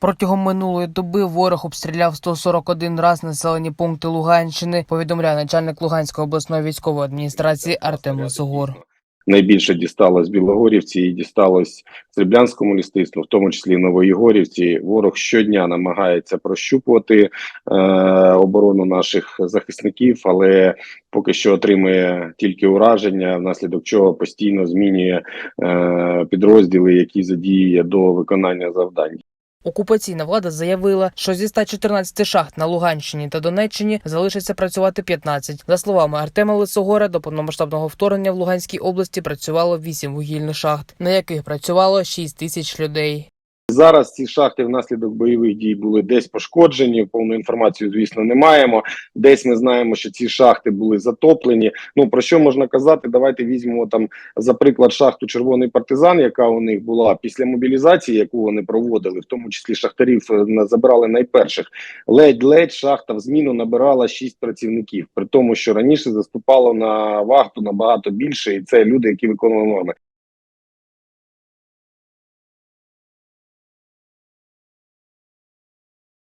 Протягом минулої доби ворог обстріляв 141 раз населені пункти Луганщини. Повідомляє начальник Луганської обласної військової адміністрації Артем Лисогор. Найбільше дісталось Білогорівці і дісталось Сріблянському лістицтву, в тому числі Новоєгорівці. Ворог щодня намагається прощупувати е, оборону наших захисників, але поки що отримує тільки ураження, внаслідок чого постійно змінює е, підрозділи, які задіює до виконання завдань. Окупаційна влада заявила, що зі 114 шахт на Луганщині та Донеччині залишиться працювати 15. За словами Артема Лисогора, до повномасштабного вторгнення в Луганській області працювало 8 вугільних шахт, на яких працювало 6 тисяч людей. Зараз ці шахти внаслідок бойових дій були десь пошкоджені. Повну інформацію, звісно, не маємо. Десь ми знаємо, що ці шахти були затоплені. Ну про що можна казати? Давайте візьмемо там за приклад шахту Червоний партизан, яка у них була після мобілізації, яку вони проводили, в тому числі шахтарів е, забрали найперших. Ледь-ледь шахта в зміну набирала шість працівників, при тому, що раніше заступало на вахту набагато більше, і це люди, які виконували норми.